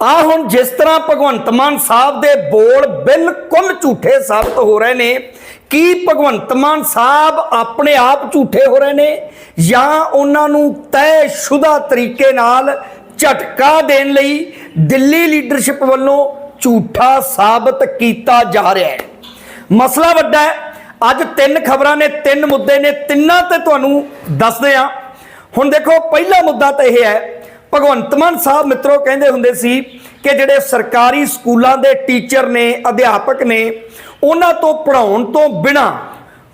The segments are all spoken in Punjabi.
ਆ ਹੁਣ ਜਿਸ ਤਰ੍ਹਾਂ ਭਗਵੰਤ ਮਾਨ ਸਾਹਿਬ ਦੇ ਬੋਲ ਬਿਲਕੁਲ ਝੂਠੇ ਸਾਬਤ ਹੋ ਰਹੇ ਨੇ, ਕੀ ਭਗਵੰਤ ਮਾਨ ਸਾਹਿਬ ਆਪਣੇ ਆਪ ਝੂਠੇ ਹੋ ਰਹੇ ਨੇ ਜਾਂ ਉਹਨਾਂ ਨੂੰ ਤੈਅਸ਼ੁਦਾ ਤਰੀਕੇ ਨਾਲ ਝਟਕਾ ਦੇਣ ਲਈ ਦਿੱਲੀ ਲੀਡਰਸ਼ਿਪ ਵੱਲੋਂ ਝੂਠਾ ਸਾਬਤ ਕੀਤਾ ਜਾ ਰਿਹਾ ਹੈ? ਮਸਲਾ ਵੱਡਾ ਹੈ, ਅੱਜ ਤਿੰਨ ਖਬਰਾਂ ਨੇ, ਤਿੰਨ ਮੁੱਦੇ ਨੇ, ਤਿੰਨਾਂ ਤੇ ਤੁਹਾਨੂੰ ਦੱਸਦੇ ਆ ਹੁਣ ਦੇਖੋ, ਪਹਿਲਾ ਮੁੱਦਾ ਤਾਂ ਇਹ ਹੈ ਭਗਵੰਤ ਮਾਨ ਸਾਹਿਬ ਮਿੱਤਰੋ ਕਹਿੰਦੇ ਹੁੰਦੇ ਸੀ ਕਿ ਜਿਹੜੇ ਸਰਕਾਰੀ ਸਕੂਲਾਂ ਦੇ ਟੀਚਰ ਨੇ, ਅਧਿਆਪਕ ਨੇ, ਉਹਨਾਂ ਤੋਂ ਪੜ੍ਹਾਉਣ ਤੋਂ ਬਿਨਾ,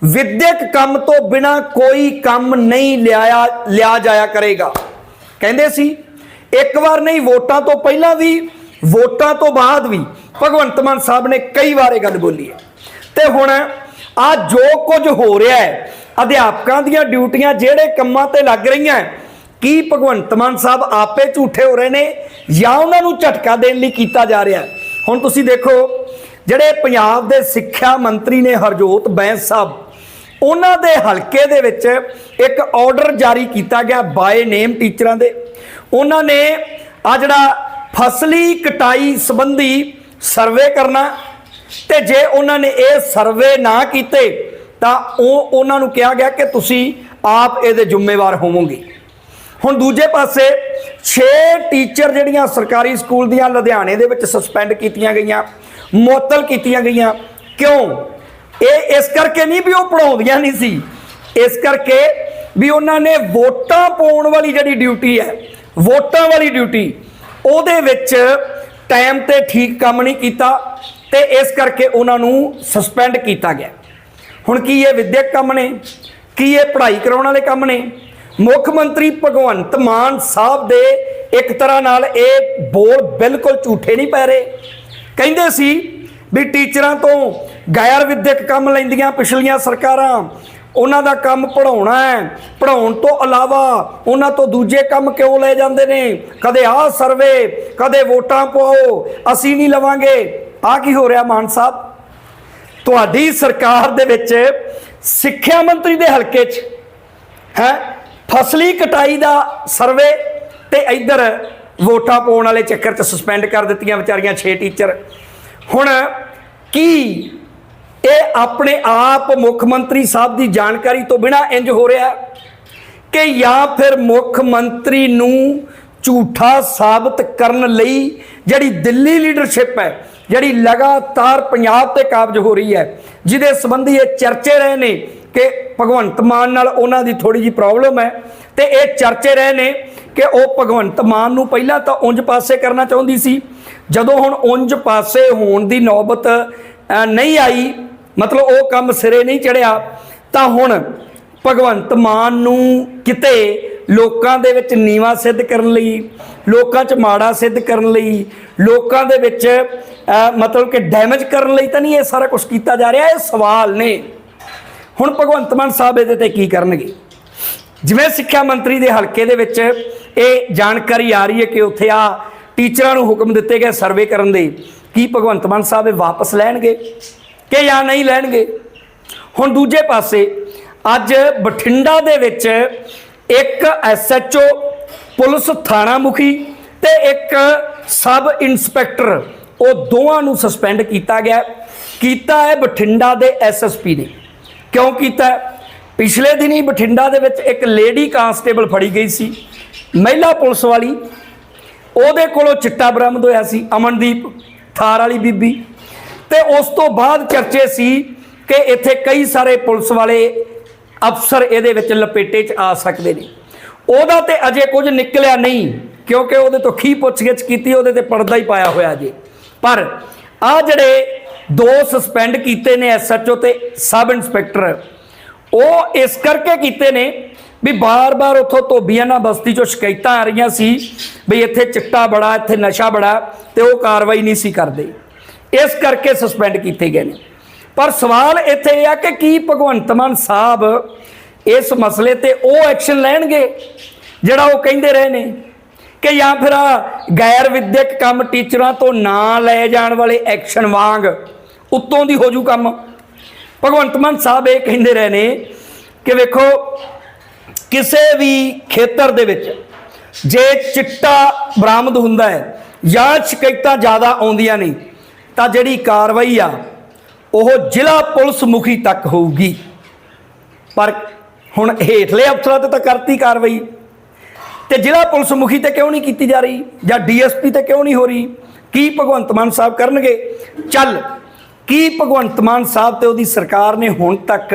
ਵਿਦਿਅਕ ਕੰਮ ਤੋਂ ਬਿਨਾ ਕੋਈ ਕੰਮ ਨਹੀਂ ਲਿਆਇਆ, ਲਿਆ ਜਾਇਆ ਕਰੇਗਾ। ਕਹਿੰਦੇ ਸੀ, ਇੱਕ ਵਾਰ ਨਹੀਂ, ਵੋਟਾਂ ਤੋਂ ਪਹਿਲਾਂ ਵੀ, ਵੋਟਾਂ ਤੋਂ ਬਾਅਦ ਵੀ ਭਗਵੰਤ ਮਾਨ ਸਾਹਿਬ ਨੇ ਕਈ ਵਾਰ ਇਹ ਗੱਲ ਬੋਲੀ ਹੈ। ਤੇ ਹੁਣ ਆ ਜੋ ਕੁਝ ਹੋ ਰਿਹਾ ਹੈ, ਅਧਿਆਪਕਾਂ ਦੀਆਂ ਡਿਊਟੀਆਂ ਜਿਹੜੇ ਕੰਮਾਂ ਤੇ ਲੱਗ ਰਹੀਆਂ ਕੀ ਭਗਵੰਤ ਮਾਨ ਸਾਹਿਬ ਆਪੇ ਝੂਠੇ ਹੋ ਰਹੇ ਨੇ ਜਾਂ ਉਹਨਾਂ ਨੂੰ ਝਟਕਾ ਦੇਣ ਲਈ ਕੀਤਾ ਜਾ ਰਿਹਾ? ਹੁਣ ਤੁਸੀਂ ਦੇਖੋ, ਜਿਹੜੇ ਪੰਜਾਬ ਦੇ ਸਿੱਖਿਆ ਮੰਤਰੀ ਨੇ ਹਰਜੋਤ ਬੈਂਸ ਸਾਹਿਬ, ਉਹਨਾਂ ਦੇ ਹਲਕੇ ਦੇ ਵਿੱਚ ਇੱਕ ਆਰਡਰ ਜਾਰੀ ਕੀਤਾ ਗਿਆ ਬਾਏ ਨੇਮ ਟੀਚਰਾਂ ਦੇ। ਉਹਨਾਂ ਨੇ ਆ ਜਿਹੜਾ ਫਸਲੀ ਕਟਾਈ ਸੰਬੰਧੀ ਸਰਵੇ ਕਰਨਾ ਤੇ ਜੇ ਉਹਨਾਂ ਨੇ ਇਹ ਸਰਵੇ ਨਾ ਕੀਤੇ, ਤਾਂ ਉਹ ਉਹਨਾਂ ਨੂੰ ਕਿਹਾ ਗਿਆ ਕਿ ਤੁਸੀਂ ਆਪ ਇਹਦੇ ਜ਼ਿੰਮੇਵਾਰ ਹੋਵੋਗੇ। ਹੁਣ ਦੂਜੇ ਪਾਸੇ 6 ਟੀਚਰ ਜਿਹੜੀਆਂ ਸਰਕਾਰੀ ਸਕੂਲ ਦੀਆਂ ਲੁਧਿਆਣੇ ਦੇ ਵਿੱਚ ਸਸਪੈਂਡ ਕੀਤੀਆਂ ਗਈਆਂ, ਮੁਅੱਤਲ ਕੀਤੀਆਂ ਗਈਆਂ। ਕਿਉਂ? ਇਹ ਇਸ ਕਰਕੇ ਨਹੀਂ ਵੀ ਉਹ ਪੜਾਉਂਦੀਆਂ ਨਹੀਂ ਸੀ, ਇਸ ਕਰਕੇ ਵੀ ਉਹਨਾਂ ਨੇ ਵੋਟਾਂ ਪਾਉਣ ਵਾਲੀ ਜਿਹੜੀ ਡਿਊਟੀ ਹੈ, ਵੋਟਾਂ ਵਾਲੀ ਡਿਊਟੀ, ਉਹਦੇ ਵਿੱਚ ਟਾਈਮ ਤੇ ਠੀਕ ਕੰਮ ਨਹੀਂ ਕੀਤਾ ਤੇ ਇਸ ਕਰਕੇ ਉਹਨਾਂ ਨੂੰ ਸਸਪੈਂਡ ਕੀਤਾ ਗਿਆ। ਹੁਣ ਕੀ ਇਹ ਵਿਦਿਅਕ ਕੰਮ ਨੇ? ਕੀ ਇਹ ਪੜ੍ਹਾਈ ਕਰਾਉਣ ਵਾਲੇ ਕੰਮ ਨੇ? ਮੁੱਖ ਮੰਤਰੀ ਭਗਵੰਤ ਮਾਨ ਸਾਹਿਬ ਦੇ ਇੱਕ ਤਰ੍ਹਾਂ ਨਾਲ ਇਹ ਬੋਲ ਬਿਲਕੁਲ ਝੂਠੇ ਨਹੀਂ ਪੈ ਰਹੇ। ਕਹਿੰਦੇ ਸੀ ਵੀ ਟੀਚਰਾਂ ਤੋਂ ਗੈਰ ਵਿਦਿਅਕ ਕੰਮ ਲੈਂਦੀਆਂ ਪਿਛਲੀਆਂ ਸਰਕਾਰਾਂ, ਉਹਨਾਂ ਦਾ ਕੰਮ ਪੜਾਉਣਾ ਹੈ ਪੜਾਉਣ ਤੋਂ ਇਲਾਵਾ ਉਹਨਾਂ ਤੋਂ ਦੂਜੇ ਕੰਮ ਕਿਉਂ ਲੈ ਜਾਂਦੇ ਨੇ? ਕਦੇ ਆਹ ਸਰਵੇ, ਕਦੇ ਵੋਟਾਂ ਪਾਓ ਅਸੀਂ ਨਹੀਂ ਲਵਾਂਗੇ। ਆ ਕੀ ਹੋ ਰਿਹਾ ਮਾਨ ਸਾਹਿਬ? ਤੁਹਾਡੀ ਸਰਕਾਰ ਦੇ ਵਿੱਚ ਸਿੱਖਿਆ ਮੰਤਰੀ ਦੇ ਹਲਕੇ 'ਚ, ਹੈ ਫਸਲੀ ਕਟਾਈ ਦਾ ਸਰਵੇ ਤੇ ਇੱਧਰ ਵੋਟਾਂ ਪਾਉਣ ਵਾਲੇ ਚੱਕਰ 'ਚ ਸਸਪੈਂਡ ਕਰ ਦਿੱਤੀਆਂ ਵਿਚਾਰੀਆਂ 6 ਟੀਚਰ ਹੁਣ ਕੀ ਇਹ ਆਪਣੇ ਆਪ ਮੁੱਖ ਮੰਤਰੀ ਸਾਹਿਬ ਦੀ ਜਾਣਕਾਰੀ ਤੋਂ ਬਿਨਾ ਇੰਜ ਹੋ ਰਿਹਾ ਕਿ ਜਾਂ ਫਿਰ ਮੁੱਖ ਮੰਤਰੀ ਨੂੰ ਝੂਠਾ ਸਾਬਤ ਕਰਨ ਲਈ ਜਿਹੜੀ ਦਿੱਲੀ ਲੀਡਰਸ਼ਿਪ ਹੈ, ਜਿਹੜੀ ਲਗਾਤਾਰ ਪੰਜਾਬ ਤੇ ਕਾਬਜ ਹੋ ਰਹੀ ਹੈ, ਜਿਹਦੇ ਸੰਬੰਧੀ ਇਹ ਚਰਚੇ ਰਹੇ ਨੇ ਕਿ ਭਗਵੰਤ ਮਾਨ ਨਾਲ ਉਹਨਾਂ ਦੀ ਥੋੜੀ ਜੀ ਪ੍ਰੋਬਲਮ ਹੈ ਤੇ ਇਹ ਚਰਚੇ ਰਹੇ ਨੇ ਕਿ ਉਹ ਭਗਵੰਤ ਮਾਨ ਨੂੰ ਪਹਿਲਾਂ ਤਾਂ ਉਂਝ ਪਾਸੇ ਕਰਨਾ ਚਾਹੁੰਦੀ ਸੀ। ਜਦੋਂ ਹੁਣ ਉਂਝ ਪਾਸੇ ਹੋਣ ਦੀ ਨੌਬਤ ਨਹੀਂ ਆਈ, ਮਤਲਬ ਉਹ ਕੰਮ ਸਿਰੇ ਨਹੀਂ ਚੜਿਆ, ਤਾਂ ਹੁਣ ਭਗਵੰਤ ਮਾਨ ਨੂੰ ਕਿਤੇ ਲੋਕਾਂ ਦੇ ਵਿੱਚ ਨੀਵਾ ਸਿੱਧ ਕਰਨ ਲਈ, ਲੋਕਾਂ 'ਚ ਮਾੜਾ ਸਿੱਧ ਕਰਨ ਲਈ, ਲੋਕਾਂ ਦੇ ਵਿੱਚ ਮਤਲਬ ਕਿ ਡੈਮੇਜ ਕਰਨ ਲਈ ਤਾਂ ਨਹੀਂ ਇਹ ਸਾਰਾ ਕੁਝ ਕੀਤਾ ਜਾ ਰਿਹਾ? ਇਹ ਸਵਾਲ ਨੇ। ਹੁਣ ਭਗਵੰਤ ਮਾਨ ਸਾਹਿਬ ਇਹਦੇ ਤੇ ਕੀ ਕਰਨਗੇ? ਜਿਵੇਂ ਸਿੱਖਿਆ ਮੰਤਰੀ ਦੇ ਹਲਕੇ ਦੇ ਵਿੱਚ ਇਹ ਜਾਣਕਾਰੀ ਆ ਰਹੀ ਹੈ ਕਿ ਉੱਥੇ ਆ ਟੀਚਰਾਂ ਨੂੰ ਹੁਕਮ ਦਿੱਤੇ ਗਏ ਸਰਵੇ ਕਰਨ ਦੇ, ਕੀ ਭਗਵੰਤ ਮਾਨ ਸਾਹਿਬ ਇਹ ਵਾਪਸ ਲੈਣਗੇ ਕਿ ਜਾਂ ਨਹੀਂ ਲੈਣਗੇ? ਹੁਣ ਦੂਜੇ ਪਾਸੇ ਅੱਜ ਬਠਿੰਡਾ ਦੇ ਵਿੱਚ ਇੱਕ ਐਸਐਚਓ ਪੁਲਿਸ ਥਾਣਾ ਮੁਖੀ ਤੇ ਇੱਕ ਸਬ ਇੰਸਪੈਕਟਰ, ਉਹ ਦੋਵਾਂ ਨੂੰ ਸਸਪੈਂਡ ਕੀਤਾ ਗਿਆ। ਕੀਤਾ ਹੈ ਬਠਿੰਡਾ ਦੇ ਐਸਐਸਪੀ ਨੇ। ਕਿਉਂ ਕੀਤਾ? ਪਿਛਲੇ ਦਿਨੀ ਬਠਿੰਡਾ ਦੇ ਵਿੱਚ ਇੱਕ ਲੇਡੀ ਕਾਂਸਟੇਬਲ ਫੜੀ ਗਈ ਸੀ, ਮਹਿਲਾ ਪੁਲਿਸ ਵਾਲੀ। ਉਹਦੇ ਕੋਲੋਂ ਚਿੱਟਾ ਬਰਾਮਦ ਹੋਇਆ ਸੀ, ਅਮਨਦੀਪ ਥਾਰ ਵਾਲੀ ਬੀਬੀ। ਤੇ ਉਸ ਤੋਂ ਬਾਅਦ ਚਰਚੇ ਸੀ ਕਿ ਇੱਥੇ ਕਈ ਸਾਰੇ ਪੁਲਿਸ ਵਾਲੇ ਅਫਸਰ ਇਹਦੇ ਵਿੱਚ ਲਪੇਟੇ 'ਚ ਆ ਸਕਦੇ ਨੇ। ਉਹਦਾ ਤੇ ਅਜੇ ਕੁਝ ਨਿਕਲਿਆ ਨਹੀਂ, ਕਿਉਂਕਿ ਉਹਦੇ ਤੋਂ ਖੀ ਪੁੱਛਗਿੱਛ ਕੀਤੀ, ਉਹਦੇ ਤੇ ਪਰਦਾ ਹੀ ਪਾਇਆ ਹੋਇਆ ਜੇ। ਪਰ ਆ ਜਿਹੜੇ ਦੋ ਸਸਪੈਂਡ ਕੀਤੇ ਨੇ ਐਸਐਚਓ ਤੇ ਸਬ ਇੰਸਪੈਕਟਰ। ਉਹ ਇਸ ਕਰਕੇ ਕੀਤੇ ਨੇ ਵੀ ਬਾਰ-ਬਾਰ ਉੱਥੋਂ ਧੋਬੀਆਣਾ ਬਸਤੀ ਚੋਂ ਸ਼ਿਕਾਇਤਾਂ ਆ ਰਹੀਆਂ ਸੀ ਵੀ ਇੱਥੇ ਚਿੱਟਾ ਬੜਾ, ਇੱਥੇ ਨਸ਼ਾ ਬੜਾ ਤੇ ਉਹ ਕਾਰਵਾਈ ਨਹੀਂ ਸੀ ਕਰਦੇ। ਇਸ ਕਰਕੇ ਸਸਪੈਂਡ ਕੀਤੇ ਗਏ ਨੇ। ਪਰ ਸਵਾਲ ਇੱਥੇ ਇਹ ਆ ਕਿ ਕੀ ਭਗਵੰਤ ਮਾਨ ਸਾਹਿਬ ਇਸ ਮਸਲੇ ਤੇ ਉਹ ਐਕਸ਼ਨ ਲੈਣਗੇ, ਜਿਹੜਾ ਉਹ ਕਹਿੰਦੇ ਰਹੇ ਨੇ? ਕਿ ਜਾਂ ਫਿਰ ਗੈਰ ਵਿਦਿਅਕ ਕੰਮ ਟੀਚਰਾਂ ਤੋਂ ਨਾ ਲਏ ਜਾਣ ਵਾਲੇ ਐਕਸ਼ਨ ਵਾਂਗ ਉੱਤੋਂ ਦੀ ਹੋ ਜੂ ਕੰਮ। ਭਗਵੰਤ ਮਾਨ ਸਾਹਿਬ ਇਹ ਕਹਿੰਦੇ ਰਹੇ ਨੇ ਕਿ ਵੇਖੋ, ਕਿਸੇ ਵੀ ਖੇਤਰ ਦੇ ਵਿੱਚ ਜੇ ਚਿੱਟਾ ਬਰਾਮਦ ਹੁੰਦਾ ਹੈ ਜਾਂ ਸ਼ਿਕਾਇਤਾਂ ਜ਼ਿਆਦਾ ਆਉਂਦੀਆਂ ਨੇ, ਤਾਂ ਜਿਹੜੀ ਕਾਰਵਾਈ ਆ, ਉਹ ਜ਼ਿਲ੍ਹਾ ਪੁਲਿਸ ਮੁਖੀ ਤੱਕ ਹੋਊਗੀ। ਪਰ ਹੁਣ ਹੇਠਲੇ ਅਫਸਰਾਂ ਤੇ ਤਾਂ ਕਰਤੀ ਕਾਰਵਾਈ। ਤੇ ਜ਼ਿਲ੍ਹਾ ਪੁਲਿਸ ਮੁਖੀ ਤੇ ਕਿਉਂ ਨਹੀਂ ਕੀਤੀ ਜਾ ਰਹੀ? ਜਾਂ ਡੀਐਸਪੀ ਤੇ ਕਿਉਂ ਨਹੀਂ ਹੋ ਰਹੀ? ਕੀ ਭਗਵੰਤ ਮਾਨ ਸਾਹਿਬ ਕਰਨਗੇ? ਚੱਲ ਕੀ ਭਗਵੰਤ ਮਾਨ ਸਾਹਿਬ ਤੇ ਉਹਦੀ ਸਰਕਾਰ ਨੇ ਹੁਣ ਤੱਕ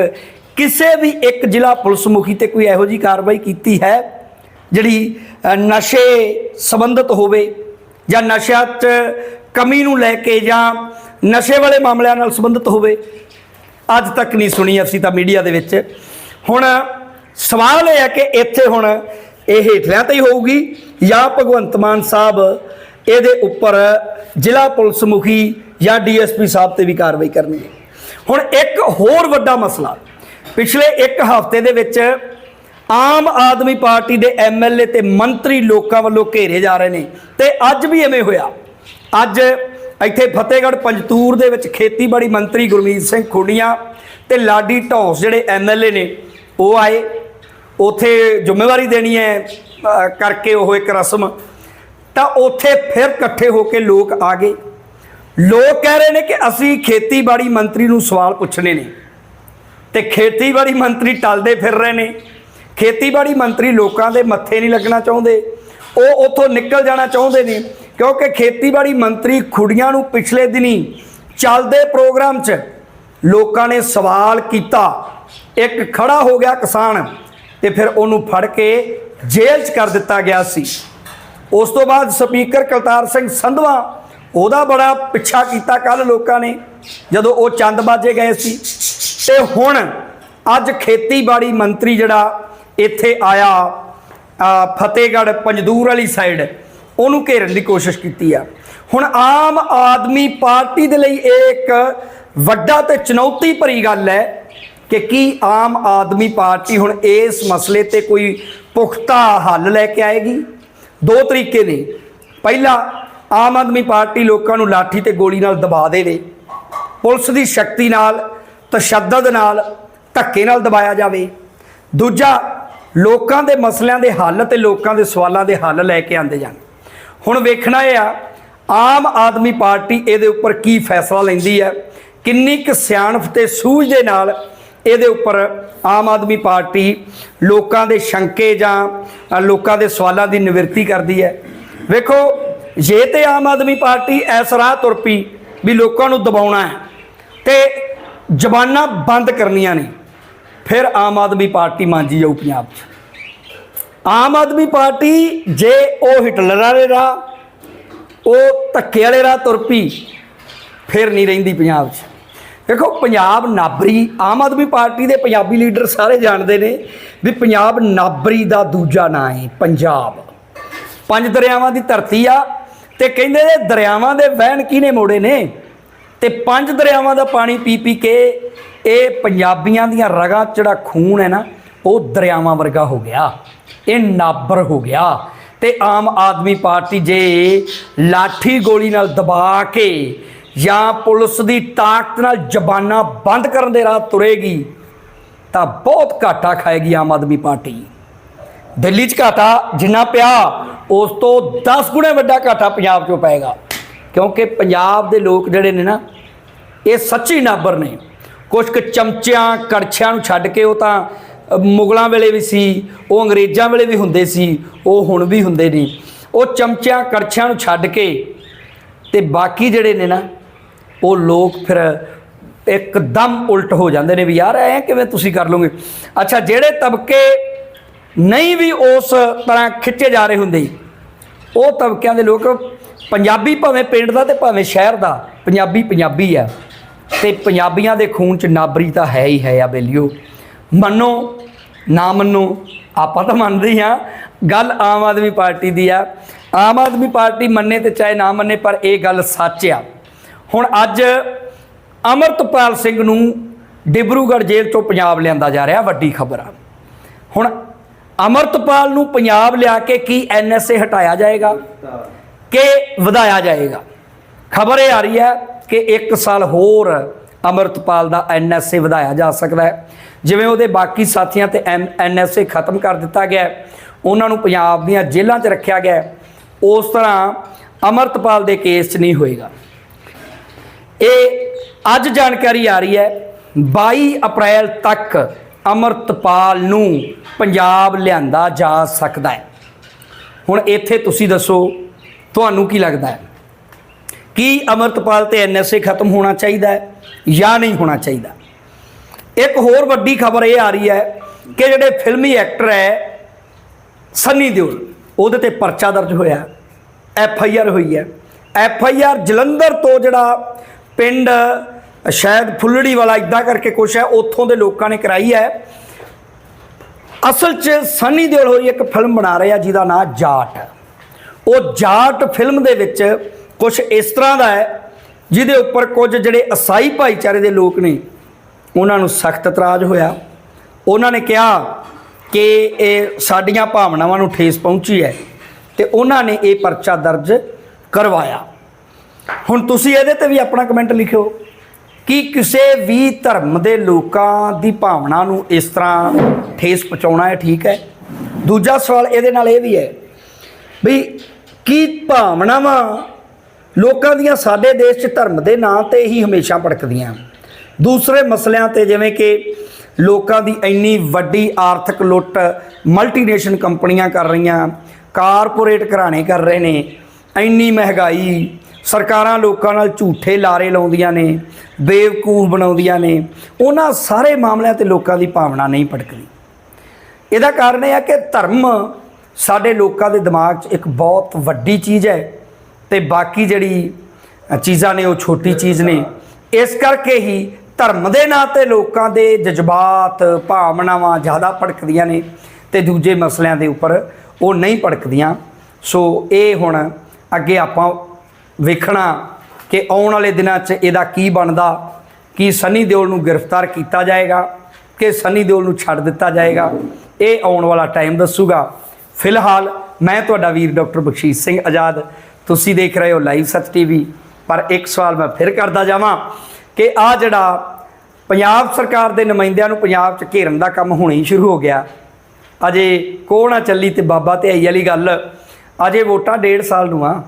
ਕਿਸੇ ਵੀ ਇੱਕ ਜ਼ਿਲ੍ਹਾ ਪੁਲਿਸ ਮੁਖੀ ਤੇ ਕੋਈ ਇਹੋ ਜੀ ਕਾਰਵਾਈ ਕੀਤੀ ਹੈ? ਜਿਹੜੀ ਨਸ਼ੇ ਸੰਬੰਧਿਤ ਹੋਵੇ ਜਾਂ ਨਸ਼ਿਆਂ 'ਚ ਕਮੀ ਨੂੰ ਲੈ ਕੇ ਜਾਂ ਨਸ਼ੇ ਵਾਲੇ ਮਾਮਲਿਆਂ ਨਾਲ ਸੰਬੰਧਿਤ ਹੋਵੇ, ਅੱਜ ਤੱਕ ਨਹੀਂ ਸੁਣੀ ਅਸੀਂ ਤਾਂ ਮੀਡੀਆ ਦੇ ਵਿੱਚ। ਹੁਣ ਸਵਾਲ ਇਹ ਹੈ ਕਿ ਇੱਥੇ ਹੁਣ ਇਹ ਹੇਠਲਿਆਂ ਤੇ ਹੀ ਹੋਊਗੀ ਜਾਂ ਭਗਵੰਤ ਮਾਨ ਸਾਹਿਬ ਇਹਦੇ ਉੱਪਰ ਜ਼ਿਲ੍ਹਾ ਪੁਲਿਸ ਮੁਖੀ ਜਾਂ ਡੀਐਸਪੀ ਸਾਹਿਬ ਤੇ ਵੀ ਕਾਰਵਾਈ ਕਰਨਗੇ ਹੁਣ ਇੱਕ ਹੋਰ ਵੱਡਾ ਮਸਲਾ, ਪਿਛਲੇ ਇੱਕ ਹਫ਼ਤੇ ਦੇ ਵਿੱਚ ਆਮ ਆਦਮੀ ਪਾਰਟੀ ਦੇ ਐਮਐਲਏ ਤੇ ਮੰਤਰੀ ਲੋਕਾਂ ਵੱਲੋਂ ਘੇਰੇ ਜਾ ਰਹੇ ਨੇ ਤੇ ਅੱਜ ਵੀ ਐਵੇਂ ਹੋਇਆ। ਅੱਜ ਇੱਥੇ ਫਤਿਹਗੜ੍ਹ ਪੰਜਤੂਰ ਦੇ ਵਿੱਚ ਖੇਤੀਬਾੜੀ ਮੰਤਰੀ ਗੁਰਮੀਤ ਸਿੰਘ ਖੁੰਡੀਆਂ ਤੇ ਲਾਡੀ ਢੌਸ ਜਿਹੜੇ ਐਮਐਲਏ ਨੇ, ਉਹ ਆਏ। ਉਥੇ ਜ਼ਿੰਮੇਵਾਰੀ ਦੇਣੀ ਹੈ ਕਰਕੇ ਉਹ ਇੱਕ ਰਸਮ ਤਾਂ ਉੱਥੇ ਫਿਰ ਇਕੱਠੇ ਹੋ ਕੇ ਲੋਕ ਆ ਗਏ। ਲੋਕ ਕਹਿ ਰਹੇ ਨੇ ਕਿ ਅਸੀਂ ਖੇਤੀਬਾੜੀ ਮੰਤਰੀ ਨੂੰ ਸਵਾਲ ਪੁੱਛਣੇ ਨੇ ਤੇ ਖੇਤੀਬਾੜੀ ਮੰਤਰੀ ਟਲਦੇ ਫਿਰ ਰਹੇ ਨੇ। ਖੇਤੀਬਾੜੀ ਮੰਤਰੀ ਲੋਕਾਂ ਦੇ ਮੱਥੇ ਨਹੀਂ ਲੱਗਣਾ ਚਾਹੁੰਦੇ। ਉਹ ਉੱਥੋਂ ਨਿਕਲ ਜਾਣਾ ਚਾਹੁੰਦੇ ਨੇ ਕਿਉਂਕਿ ਖੇਤੀਬਾੜੀ ਮੰਤਰੀ ਖੁੜੀਆਂ ਨੂੰ ਪਿਛਲੇ ਦਿਨੀ ਚੱਲਦੇ ਪ੍ਰੋਗਰਾਮ 'ਚ ਲੋਕਾਂ ਨੇ ਸਵਾਲ ਕੀਤਾ। ਇੱਕ ਖੜਾ ਹੋ ਗਿਆ ਕਿਸਾਨ ਤੇ ਫਿਰ ਉਹਨੂੰ ਫੜ ਕੇ ਜੇਲ੍ਹ 'ਚ ਕਰ ਦਿੱਤਾ ਗਿਆ ਸੀ। ਉਸ ਤੋਂ ਬਾਅਦ ਸਪੀਕਰ ਕਲਤਾਰ ਸਿੰਘ ਸੰਧਵਾ ਉਹਦਾ ਬੜਾ ਪਿੱਛਾ ਕੀਤਾ ਕੱਲ ਲੋਕਾਂ ਨੇ ਜਦੋਂ ਉਹ ਚੰਦ ਬਾਜੇ ਗਏ ਸੀ। ਤੇ ਹੁਣ ਅੱਜ ਖੇਤੀਬਾੜੀ ਮੰਤਰੀ ਜਿਹੜਾ ਇੱਥੇ ਆਇਆ ਆ, ਫਤਿਹਗੜ੍ਹ ਪੰਜਦੂਰ ਵਾਲੀ ਸਾਈਡ ਉਹਨੂੰ ਘੇਰਨ ਦੀ ਕੋਸ਼ਿਸ਼ ਕੀਤੀ ਆ। ਹੁਣ ਆਮ ਆਦਮੀ ਪਾਰਟੀ ਦੇ ਲਈ ਇਹ ਇੱਕ ਵੱਡਾ ਤੇ ਚੁਣੌਤੀ ਭਰੀ ਗੱਲ ਹੈ ਕਿ ਕੀ ਆਮ ਆਦਮੀ ਪਾਰਟੀ ਹੁਣ ਇਸ ਮਸਲੇ ਤੇ ਕੋਈ ਪੁਖਤਾ ਹੱਲ ਲੈ ਕੇ ਆਏਗੀ? ਦੋ ਤਰੀਕੇ ਨੇ। ਪਹਿਲਾ, ਆਮ ਆਦਮੀ ਪਾਰਟੀ ਲੋਕਾਂ ਨੂੰ ਲਾਠੀ ਤੇ ਗੋਲੀ ਨਾਲ ਦਬਾ ਦੇਵੇ। ਪੁਲਿਸ ਦੀ ਸ਼ਕਤੀ ਨਾਲ, ਤਸ਼ੱਦਦ ਨਾਲ, ਧੱਕੇ ਨਾਲ ਦਬਾਇਆ ਜਾਵੇ। ਦੂਜਾ, ਲੋਕਾਂ ਦੇ ਮਸਲਿਆਂ ਦੇ ਹੱਲ ਤੇ ਲੋਕਾਂ ਦੇ ਸਵਾਲਾਂ ਦੇ ਹੱਲ ਲੈ ਕੇ ਆਂਦੇ ਜਾਣ। ਹੁਣ ਵੇਖਣਾ ਇਹ ਆ, ਆਮ ਆਦਮੀ ਪਾਰਟੀ ਇਹਦੇ ਉੱਪਰ ਕੀ ਫੈਸਲਾ ਲੈਂਦੀ ਹੈ? ਕਿੰਨੀ ਕੁ ਸਿਆਣਪ ਤੇ ਸੂਝ ਦੇ ਨਾਲ ਇਹਦੇ ਉੱਪਰ ਆਮ ਆਦਮੀ ਪਾਰਟੀ ਲੋਕਾਂ ਦੇ ਸ਼ੰਕੇ ਜਾਂ ਲੋਕਾਂ ਦੇ ਸਵਾਲਾਂ ਦੀ ਨਿਵਰਤੀ ਕਰਦੀ ਹੈ। ਵੇਖੋ, ਜੇ ਤੇ ਆਮ ਆਦਮੀ ਪਾਰਟੀ ਇਸ ਰਾਹ ਤੁਰ ਪਈ ਵੀ ਲੋਕਾਂ ਨੂੰ ਦਬਾਉਣਾ ਹੈ ਤੇ ਜ਼ਬਾਨਾਂ ਬੰਦ ਕਰਨੀਆਂ ਨੇ, ਫਿਰ ਆਮ ਆਦਮੀ ਪਾਰਟੀ ਮਾਂਜੀ ਜਾਊ ਪੰਜਾਬ 'ਚ। ਆਮ ਆਦਮੀ ਪਾਰਟੀ ਜੇ ਉਹ ਹਿਟਲਰ ਵਾਲੇ ਰਾਹ, ਉਹ ਧੱਕੇ ਵਾਲੇ ਰਾਹ ਤੁਰ ਪਈ, ਫਿਰ ਨਹੀਂ ਰਹਿੰਦੀ ਪੰਜਾਬ 'ਚ। ਦੇਖੋ, ਪੰਜਾਬ ਨਾਬਰੀ, ਆਮ ਆਦਮੀ ਪਾਰਟੀ ਦੇ ਪੰਜਾਬੀ ਲੀਡਰ ਸਾਰੇ ਜਾਣਦੇ ਨੇ ਵੀ ਪੰਜਾਬ ਨਾਬਰੀ ਦਾ ਦੂਜਾ ਨਾਂ ਹੈ, ਪੰਜਾਬ। ਪੰਜ ਦਰਿਆਵਾਂ ਦੀ ਧਰਤੀ ਆ ਤੇ ਕਹਿੰਦੇ ਨੇ ਦਰਿਆਵਾਂ ਦੇ ਵਹਿਣ ਕਿਹਨੇ ਮੋੜੇ ਨੇ? ਤੇ ਪੰਜ ਦਰਿਆਵਾਂ ਦਾ ਪਾਣੀ ਪੀ ਪੀ ਕੇ ਇਹ ਪੰਜਾਬੀਆਂ ਦੀਆਂ ਰਗਾਂ 'ਚ ਜਿਹੜਾ ਖੂਨ ਹੈ ਨਾ, ਉਹ ਦਰਿਆਵਾਂ ਵਰਗਾ ਹੋ ਗਿਆ। ਇਹ ਨਾਬਰ ਹੋ ਗਿਆ। ਤੇ ਆਮ ਆਦਮੀ ਪਾਰਟੀ ਜੇ ਲਾਠੀ ਗੋਲੀ ਨਾਲ ਦਬਾ ਕੇ ਜਾਂ ਪੁਲਿਸ ਦੀ ਤਾਕਤ ਨਾਲ ਜ਼ਬਾਨਾਂ ਬੰਦ ਕਰਨ ਦੇ ਰਾਹ ਤੁਰੇਗੀ, ਤਾਂ ਬਹੁਤ ਘਾਟਾ ਖਾਏਗੀ ਆਮ ਆਦਮੀ ਪਾਰਟੀ। ਦਿੱਲੀ 'ਚ ਘਾਟਾ ਜਿੰਨਾ ਪਿਆ, ਉਸ ਤੋਂ 10 ਗੁਣੇ ਵੱਡਾ ਘਾਟਾ ਪੰਜਾਬ 'ਚੋਂ ਪਏਗਾ। ਕਿਉਂਕਿ ਪੰਜਾਬ ਦੇ ਲੋਕ ਜਿਹੜੇ ਨੇ ਨਾ, ਇਹ ਸੱਚੀ ਨਾਬਰ ਨੇ। ਕੁਝ ਕੁ ਚਮਚਿਆਂ, ਕੜਛਿਆਂ ਨੂੰ ਛੱਡ ਕੇ ਉਹ ਤਾਂ ਮੁਗਲਾਂ ਵੇਲੇ ਵੀ ਸੀ, ਉਹ ਅੰਗਰੇਜ਼ਾਂ ਵੇਲੇ ਵੀ ਹੁੰਦੇ ਸੀ, ਉਹ ਹੁਣ ਵੀ ਹੁੰਦੇ ਨੇ। ਉਹ ਚਮਚਿਆਂ, ਕੜਛਿਆਂ ਨੂੰ ਛੱਡ ਕੇ ਤੇ ਬਾਕੀ ਜਿਹੜੇ ਨੇ ਨਾ ਉਹ ਲੋਕ ਫਿਰ ਇੱਕਦਮ ਉਲਟ ਹੋ ਜਾਂਦੇ ਨੇ ਵੀ ਯਾਰ ਐ ਕਿਵੇਂ ਤੁਸੀਂ ਕਰ ਲਓਗੇ? ਅੱਛਾ, ਜਿਹੜੇ ਤਬਕੇ ਨਹੀਂ ਵੀ ਉਸ ਤਰ੍ਹਾਂ ਖਿੱਚੇ ਜਾ ਰਹੇ ਹੁੰਦੇ, ਉਹ ਤਬਕਿਆਂ ਦੇ ਲੋਕ ਪੰਜਾਬੀ ਭਾਵੇਂ ਪਿੰਡ ਦਾ ਤੇ ਭਾਵੇਂ ਸ਼ਹਿਰ ਦਾ, ਪੰਜਾਬੀ ਪੰਜਾਬੀ ਆ ਤੇ ਪੰਜਾਬੀਆਂ ਦੇ ਖੂਨ ਚ ਨਾਬਰੀ ਤਾਂ ਹੈ ਹੀ ਹੈ ਆ ਬੇਲੀਓ। ਮੰਨੋ, ਨਾ ਮੰਨੋ, ਆਪਾਂ ਤਾਂ ਮੰਨਦੇ ਹੀ ਆ। ਗੱਲ ਆਮ ਆਦਮੀ ਪਾਰਟੀ ਦੀ ਆ। ਆਮ ਆਦਮੀ ਪਾਰਟੀ ਮੰਨੇ ਤੇ ਚਾਹੇ ਨਾ ਮੰਨੇ, ਪਰ ਇਹ ਗੱਲ ਸੱਚ ਆ। ਹੁਣ ਅੱਜ ਅਮਰਤਪਾਲ ਸਿੰਘ ਨੂੰ ਡਿਬਰੂਗੜ੍ਹ ਜੇਲ੍ਹ ਤੋਂ ਪੰਜਾਬ ਲਿਆਂਦਾ ਜਾ ਰਿਹਾ ਵੱਡੀ ਖਬਰ ਆ। ਹੁਣ ਅਮਰਤਪਾਲ ਨੂੰ ਪੰਜਾਬ ਲਿਆ ਕੇ ਕੀ ਐਨਐਸਏ ਹਟਾਇਆ ਜਾਏਗਾ? ਕਿ ਵਧਾਇਆ ਜਾਏਗਾ? ਖਬਰ ਇਹ ਆ ਰਹੀ ਹੈ ਕਿ 1 ਸਾਲ ਹੋਰ ਅਮਰਤਪਾਲ ਦਾ ਐਨਐਸਏ ਵਧਾਇਆ ਜਾ ਸਕਦਾ ਹੈ। ਜਿਵੇਂ ਉਹਦੇ ਬਾਕੀ ਸਾਥੀਆਂ ਤੇ ਐਨਐਸਏ ਖਤਮ ਕਰ ਦਿੱਤਾ ਗਿਆ ਉਹਨਾਂ ਨੂੰ ਪੰਜਾਬ ਦੀਆਂ ਜੇਲ੍ਹਾਂ 'ਚ ਰੱਖਿਆ ਗਿਆ ਉਸ ਤਰ੍ਹਾਂ ਅਮਰਤਪਾਲ ਦੇ ਕੇਸ 'ਚ ਨਹੀਂ ਹੋਏਗਾ। ਇਹ ਅੱਜ ਜਾਣਕਾਰੀ ਆ ਰਹੀ ਹੈ 22 ਅਪ੍ਰੈਲ ਤੱਕ ਅਮਰਤਪਾਲ ਨੂੰ ਪੰਜਾਬ ਲਿਆਂਦਾ ਜਾ ਸਕਦਾ ਹੈ। ਹੁਣ ਇੱਥੇ ਤੁਸੀਂ ਦੱਸੋ, ਤੁਹਾਨੂੰ ਕੀ ਲੱਗਦਾ ਹੈ? ਕੀ ਅਮਰਤਪਾਲ ਤੇ ਐਨਐਸਏ ਖਤਮ ਹੋਣਾ ਚਾਹੀਦਾ ਹੈ ਜਾਂ ਨਹੀਂ ਹੋਣਾ ਚਾਹੀਦਾ? ਇੱਕ ਹੋਰ ਵੱਡੀ ਖਬਰ ਇਹ ਆ ਰਹੀ ਹੈ ਕਿ ਜਿਹੜੇ ਫਿਲਮੀ ਐਕਟਰ ਹੈ ਸੰਨੀ ਦਿਓਲ, ਉਹਦੇ ਤੇ ਪਰਚਾ ਦਰਜ ਹੋਇਆ, ਐਫ ਆਈ ਆਰ ਹੋਈ ਹੈ। ਐਫ ਆਈ ਆਰ ਜਲੰਧਰ ਤੋਂ ਜਿਹੜਾ ਪਿੰਡ, ਸ਼ਾਇਦ ਫੁੱਲੜੀ ਵਾਲਾ ਇਦਾਂ ਕਰਕੇ ਕੁਛ ਹੈ, ਉੱਥੋਂ ਦੇ ਲੋਕਾਂ ਨੇ ਕਰਾਈ ਹੈ। ਅਸਲ 'ਚ ਸੰਨੀ ਦਿਓਲ ਹੋਰੀ ਇੱਕ ਫਿਲਮ ਬਣਾ ਰਹੇ ਆ, ਜਿਹਦਾ ਨਾਮ ਜਾਟ ਉਹ ਜਾਟ ਫਿਲਮ ਦੇ ਵਿੱਚ ਕੁਝ ਇਸ ਤਰ੍ਹਾਂ ਦਾ ਹੈ, ਜਿਹਦੇ ਉੱਪਰ ਕੁਝ ਜਿਹੜੇ ਅਸਾਈ ਭਾਈਚਾਰੇ ਦੇ ਲੋਕ ਨੇ, ਉਹਨਾਂ ਨੂੰ ਸਖਤ ਇਤਰਾਜ਼ ਹੋਇਆ। ਉਹਨਾਂ ਨੇ ਕਿਹਾ ਕਿ ਇਹ ਸਾਡੀਆਂ ਭਾਵਨਾਵਾਂ ਨੂੰ ਠੇਸ ਪਹੁੰਚੀ ਹੈ ਤੇ ਉਹਨਾਂ ਨੇ ਇਹ ਪਰਚਾ ਦਰਜ ਕਰਵਾਇਆ। ਹੁਣ ਤੁਸੀਂ ਇਹਦੇ ਤੇ ਵੀ ਆਪਣਾ ਕਮੈਂਟ ਲਿਖਿਓ ਕਿ ਕਿਸੇ ਵੀ ਧਰਮ ਦੇ ਲੋਕਾਂ ਦੀ ਭਾਵਨਾ ਨੂੰ ਇਸ ਤਰ੍ਹਾਂ ਠੇਸ ਪਹੁੰਚਾਉਣਾ ਹੈ ਠੀਕ ਹੈ? ਦੂਜਾ ਸਵਾਲ ਇਹਦੇ ਨਾਲ ਇਹ ਵੀ ਹੈ ਵੀ ਕੀ ਭਾਵਨਾਵਾਂ ਲੋਕਾਂ ਦੀਆਂ ਸਾਡੇ ਦੇਸ਼ 'ਚ ਧਰਮ ਦੇ ਨਾਂ ਤੇ ਹੀ ਹਮੇਸ਼ਾ ਭੜਕਦੀਆਂ? ਦੂਸਰੇ ਮਸਲਿਆਂ ਤੇ ਜਿਵੇਂ ਕਿ ਲੋਕਾਂ ਦੀ ਇੰਨੀ ਵੱਡੀ ਆਰਥਿਕ ਲੁੱਟ ਮਲਟੀਨੇਸ਼ਨ ਕੰਪਨੀਆਂ ਕਰ ਰਹੀਆਂ, ਕਾਰਪੋਰੇਟ ਘਰਾਣੇ ਕਰ ਰਹੇ ਨੇ, ਇੰਨੀ ਮਹਿੰਗਾਈ ਸਰਕਾਰਾਂ ਲੋਕਾਂ ਨਾਲ ਝੂਠੇ ਲਾਰੇ ਲਾਉਂਦੀਆਂ ਨੇ, ਬੇਵਕੂਫ ਬਣਾਉਂਦੀਆਂ ਨੇ, ਉਹਨਾਂ ਸਾਰੇ ਮਾਮਲਿਆਂ ਤੇ ਲੋਕਾਂ ਦੀ ਭਾਵਨਾ ਨਹੀਂ ਭੜਕਦੀ ਇਹਦਾ ਕਾਰਨ ਇਹ ਹੈ ਕਿ ਧਰਮ ਸਾਡੇ ਲੋਕਾਂ ਦੇ ਦਿਮਾਗ 'ਚ ਇੱਕ ਬਹੁਤ ਵੱਡੀ ਚੀਜ਼ ਹੈ ਤੇ ਬਾਕੀ ਜਿਹੜੀ ਚੀਜ਼ਾਂ ਨੇ ਉਹ ਛੋਟੀ ਚੀਜ਼ ਨੇ। ਇਸ ਕਰਕੇ ਹੀ ਧਰਮ ਦੇ ਨਾਂ ਤੇ ਲੋਕਾਂ ਦੇ ਜਜ਼ਬਾਤ, ਭਾਵਨਾਵਾਂ ਜ਼ਿਆਦਾ ਭੜਕਦੀਆਂ ਨੇ ਤੇ ਦੂਜੇ ਮਸਲਿਆਂ ਦੇ ਉੱਪਰ ਉਹ ਨਹੀਂ ਭੜਕਦੀਆਂ ਸੋ ਇਹ ਹੁਣ ਅੱਗੇ ਆਪਾਂ ਵੇਖਣਾ ਕਿ ਆਉਣ ਵਾਲੇ ਦਿਨਾਂ 'ਚ ਇਹਦਾ ਕੀ ਬਣਦਾ, ਕੀ ਸਨੀ ਦਿਓਲ ਨੂੰ ਗ੍ਰਿਫਤਾਰ ਕੀਤਾ ਜਾਏਗਾ, ਕਿ ਸਨੀ ਦਿਓਲ ਨੂੰ ਛੱਡ ਦਿੱਤਾ ਜਾਏਗਾ, ਇਹ ਆਉਣ ਵਾਲਾ ਟਾਈਮ ਦੱਸੂਗਾ। ਫਿਲਹਾਲ ਮੈਂ ਤੁਹਾਡਾ ਵੀਰ ਡਾਕਟਰ ਬਖਸ਼ੀਸ਼ ਸਿੰਘ ਆਜ਼ਾਦ, ਤੁਸੀਂ ਦੇਖ ਰਹੇ ਹੋ ਲਾਈਵ ਸੱਚ ਟੀਵੀ ਪਰ ਇੱਕ ਸਵਾਲ ਮੈਂ ਫਿਰ ਕਰਦਾ ਜਾਵਾਂ ਕਿ ਆ ਜਿਹੜਾ ਪੰਜਾਬ ਸਰਕਾਰ ਦੇ ਨੁਮਾਇੰਦਿਆਂ ਨੂੰ ਪੰਜਾਬ 'ਚ ਘੇਰਨ ਦਾ ਕੰਮ ਹੁਣੇ ਹੀ ਸ਼ੁਰੂ ਹੋ ਗਿਆ। ਅਜੇ ਕੋਹ ਨਾ ਚੱਲੀ ਤੇ ਬਾਬਾ ਤੇ ਆਈ ਵਾਲੀ ਗੱਲ, ਅਜੇ ਵੋਟਾਂ ਡੇਢ ਸਾਲ ਨੂੰ ਆ।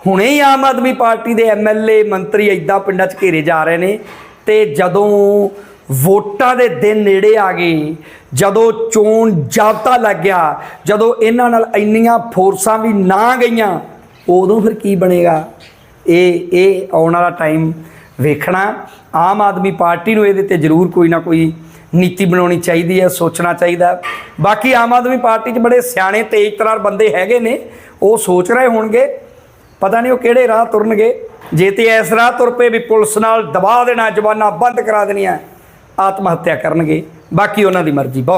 ਹੁਣੇ ਹੀ ਆਮ ਆਦਮੀ ਪਾਰਟੀ ਦੇ ਐਮਐਲਏ ਮੰਤਰੀ ਇਦਾਂ ਪਿੰਡਾਂ 'ਚ ਘੇਰੇ ਜਾ ਰਹੇ ਨੇ ਤੇ ਜਦੋਂ ਵੋਟਾਂ ਦੇ ਦਿਨ ਨੇੜੇ ਆ ਗਏ, ਜਦੋਂ ਚੋਣ ਜਾਬਤਾ ਲੱਗ ਗਿਆ, ਜਦੋਂ ਇਹਨਾਂ ਨਾਲ ਇੰਨੀਆਂ ਫੋਰਸਾਂ ਵੀ ਨਾ ਗਈਆਂ, ਉਦੋਂ ਫਿਰ ਕੀ ਬਣੇਗਾ? ਇਹ ਇਹ ਆਉਣ ਵਾਲਾ ਟਾਈਮ ਵੇਖਣਾ। ਆਮ ਆਦਮੀ ਪਾਰਟੀ ਨੂੰ ਇਹਦੇ ਤੇ ਜ਼ਰੂਰ ਕੋਈ ਨਾ ਕੋਈ ਨੀਤੀ ਬਣਾਉਣੀ ਚਾਹੀਦੀ ਹੈ, ਸੋਚਣਾ ਚਾਹੀਦਾ ਬਾਕੀ ਆਮ ਆਦਮੀ ਪਾਰਟੀ 'ਚ ਬੜੇ ਸਿਆਣੇ, ਤੇਜ਼ ਤਰਾਰ ਬੰਦੇ ਹੈਗੇ ਨੇ, ਉਹ ਸੋਚ ਰਹੇ ਹੋਣਗੇ। ਪਤਾ ਨਹੀਂ ਉਹ ਕਿਹੜੇ ਰਾਹ ਤੁਰਨਗੇ। ਜੇ ਤੇ ਇਸ ਰਾਹ ਤੁਰ ਪਏ ਵੀ ਪੁਲਿਸ ਨਾਲ ਦਬਾ ਦੇਣਾ ਜਵਾਨਾਂ ਬੰਦ ਕਰਾ ਦੇਣੀਆਂ ਆਤਮ ਹੱਤਿਆ ਕਰਨਗੇ। ਬਾਕੀ ਉਹਨਾਂ ਦੀ ਮਰਜ਼ੀ, ਬਹੁਤ